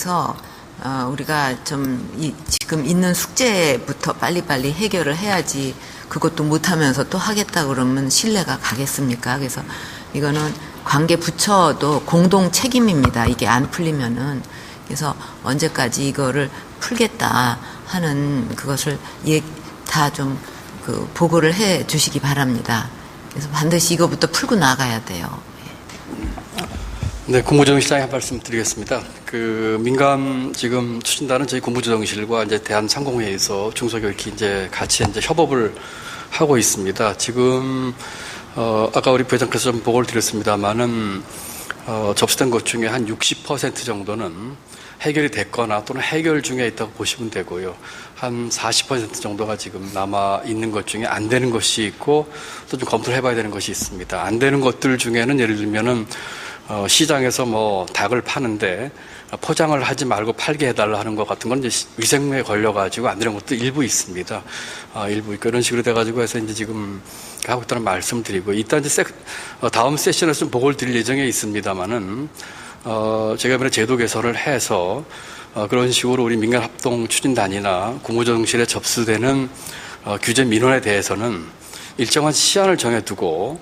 그래서 어, 우리가 좀 이, 지금 있는 숙제부터 빨리빨리 해결을 해야지 그것도 못하면서 또 하겠다 그러면 신뢰가 가겠습니까? 그래서 이거는 관계 부처도 공동 책임입니다. 이게 안 풀리면은 그래서 언제까지 이거를 풀겠다 하는 그것을 예, 다좀 그 보고를 해 주시기 바랍니다. 그래서 반드시 이거부터 풀고 나가야 돼요. 네, 국무조정실장에 한 말씀 드리겠습니다. 그 민감 지금 추진단은 저희 국무조정실과 이제 대한상공회에서 중소기업이 이제 같이 이제 협업을 하고 있습니다. 지금 어 아까 우리 부회장께서 좀 보고를 드렸습니다만은 어 접수된 것 중에 한 60% 정도는 해결이 됐거나 또는 해결 중에 있다고 보시면 되고요. 한 40% 정도가 지금 남아 있는 것 중에 안 되는 것이 있고 또 좀 검토를 해봐야 되는 것이 있습니다. 안 되는 것들 중에는 예를 들면은 어, 시장에서 뭐 닭을 파는데 포장을 하지 말고 팔게 해달라 하는 것 같은 건 이제 시- 위생에 걸려가지고 안 되는 것도 일부 있습니다. 아, 일부 있고 이런 식으로 돼가지고 해서 이제 지금 하고 있다는 말씀 드리고 이따 이제 세, 어, 다음 세션에서 좀 보고를 드릴 예정에 있습니다만은 어, 제가 이번에 제도 개선을 해서 어, 그런 식으로 우리 민간 합동 추진단이나 국무조정실에 접수되는 어, 규제 민원에 대해서는 일정한 시한을 정해두고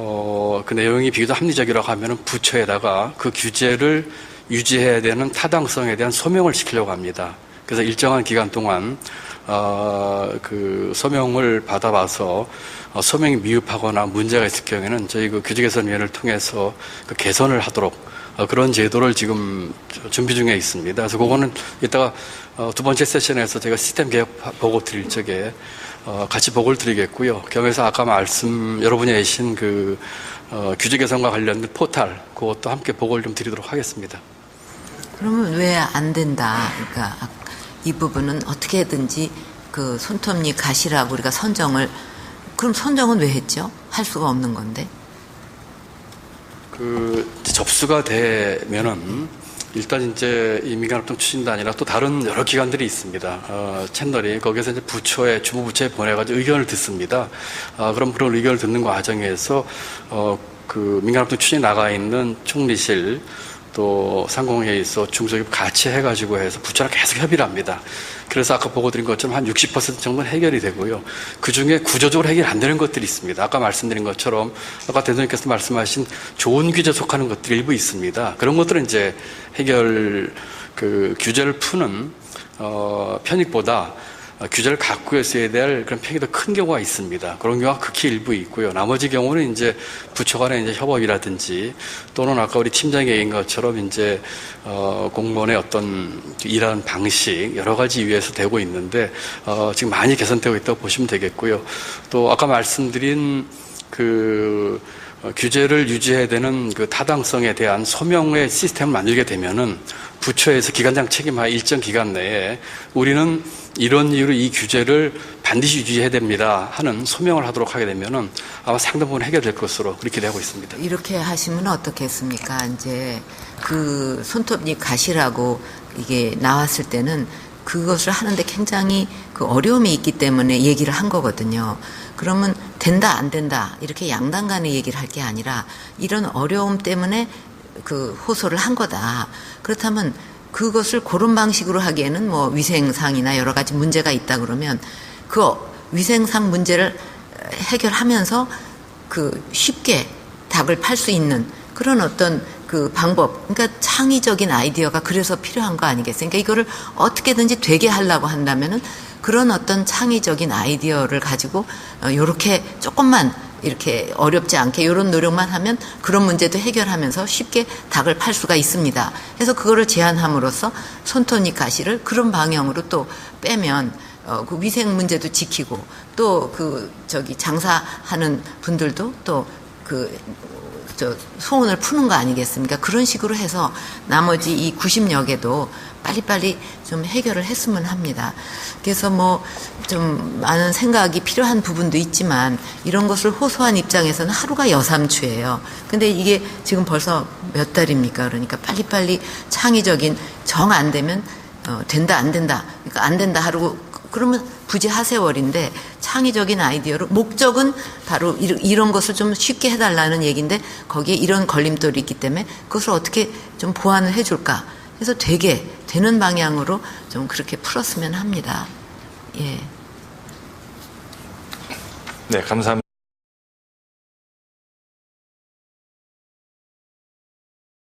어, 그 내용이 비교적 합리적이라고 하면은 부처에다가 그 규제를 유지해야 되는 타당성에 대한 소명을 시키려고 합니다. 그래서 일정한 기간 동안 어, 그 소명을 받아봐서 어, 소명이 미흡하거나 문제가 있을 경우에는 저희 그 규제 개선위원회를 통해서 그 개선을 하도록 어, 그런 제도를 지금 저- 준비 중에 있습니다. 그래서 그거는 이따가 어, 두 번째 세션에서 제가 시스템 개혁 보고 드릴 적에 어, 같이 보고를 드리겠고요. 겸해서 아까 말씀 여러분이 내신 그 어, 규제 개선과 관련된 포탈 그것도 함께 보고를 좀 드리도록 하겠습니다. 그러면 왜 안 된다? 그러니까 아- 이 부분은 어떻게든지 그 손톱니 가시라고 우리가 선정을 그럼 선정은 왜 했죠? 할 수가 없는 건데. 그 접수가 되면은 일단 이제 이 민간합동 추진단이나 또 다른 여러 기관들이 있습니다. 어, 채널이 거기서 이제 부처에 주무부처에 보내가지고 의견을 듣습니다. 아, 그럼 그런 의견을 듣는 과정에서 어, 그 민간합동 추진 나가 있는 총리실 또 상공회의소 중소기업 같이 해가지고 해서 부처랑 계속 협의를 합니다. 그래서 아까 보고 드린 것처럼 한 60% 정도는 해결이 되고요. 그 중에 구조적으로 해결 안 되는 것들이 있습니다. 아까 말씀드린 것처럼 아까 대통령께서 말씀하신 좋은 규제 속하는 것들이 일부 있습니다. 그런 것들은 이제 해결 그 규제를 푸는 어, 편익보다 어, 규제를 갖고 있어야 될 그런 편이 더큰 경우가 있습니다. 그런 경우가 극히 일부 있고요. 나머지 경우는 이제 부처 간의 이제 협업이라든지 또는 아까 우리 팀장이 얘기한 것처럼 이제 어, 공무원의 어떤 일하는 방식 여러 가지 위에서 되고 있는데 어, 지금 많이 개선되고 있다고 보시면 되겠고요. 또 아까 말씀드린 그 어, 규제를 유지해야 되는 그 타당성에 대한 소명의 시스템을 만들게 되면은 부처에서 기관장 책임하에 일정 기간 내에 우리는 이런 이유로 이 규제를 반드시 유지해야 됩니다 하는 소명을 하도록 하게 되면은 아마 상당 부분 해결될 것으로 그렇게 기대하고 있습니다. 이렇게 하시면 어떻겠습니까? 이제 그 손톱니 가시라고 이게 나왔을 때는 그것을 하는데 굉장히 그 어려움이 있기 때문에 얘기를 한 거거든요. 그러면 된다 안 된다 이렇게 양당 간의 얘기를 할 게 아니라 이런 어려움 때문에 그 호소를 한 거다. 그렇다면 그것을 그런 방식으로 하기에는 뭐 위생상이나 여러 가지 문제가 있다 그러면 그 위생상 문제를 해결하면서 그 쉽게 닭을 팔 수 있는 그런 어떤 그 방법, 그러니까 창의적인 아이디어가 그래서 필요한 거 아니겠어요? 그러니까 이거를 어떻게든지 되게 하려고 한다면은 그런 어떤 창의적인 아이디어를 가지고 어, 요렇게 조금만 이렇게 어렵지 않게 이런 노력만 하면 그런 문제도 해결하면서 쉽게 닭을 팔 수가 있습니다. 그래서 그거를 제안함으로써 손톱니 가시를 그런 방향으로 또 빼면 어, 그 위생 문제도 지키고 또 그 저기 장사하는 분들도 또 그 저 소원을 푸는 거 아니겠습니까? 그런 식으로 해서 나머지 이 90여 개도 빨리빨리 좀 해결을 했으면 합니다. 그래서 뭐 좀 많은 생각이 필요한 부분도 있지만 이런 것을 호소한 입장에서는 하루가 여삼추예요. 근데 이게 지금 벌써 몇 달입니까? 그러니까 빨리빨리 창의적인 정 안 되면 어, 된다 안 된다. 그러니까 안 된다 하루 그러면 부지 하세월인데 창의적인 아이디어로 목적은 바로 이런, 것을 좀 쉽게 해달라는 얘기인데 거기에 이런 걸림돌이 있기 때문에 그것을 어떻게 좀 보완을 해줄까 그래서 되게 되는 방향으로 좀 그렇게 풀었으면 합니다. 예. 네, 감사합니다.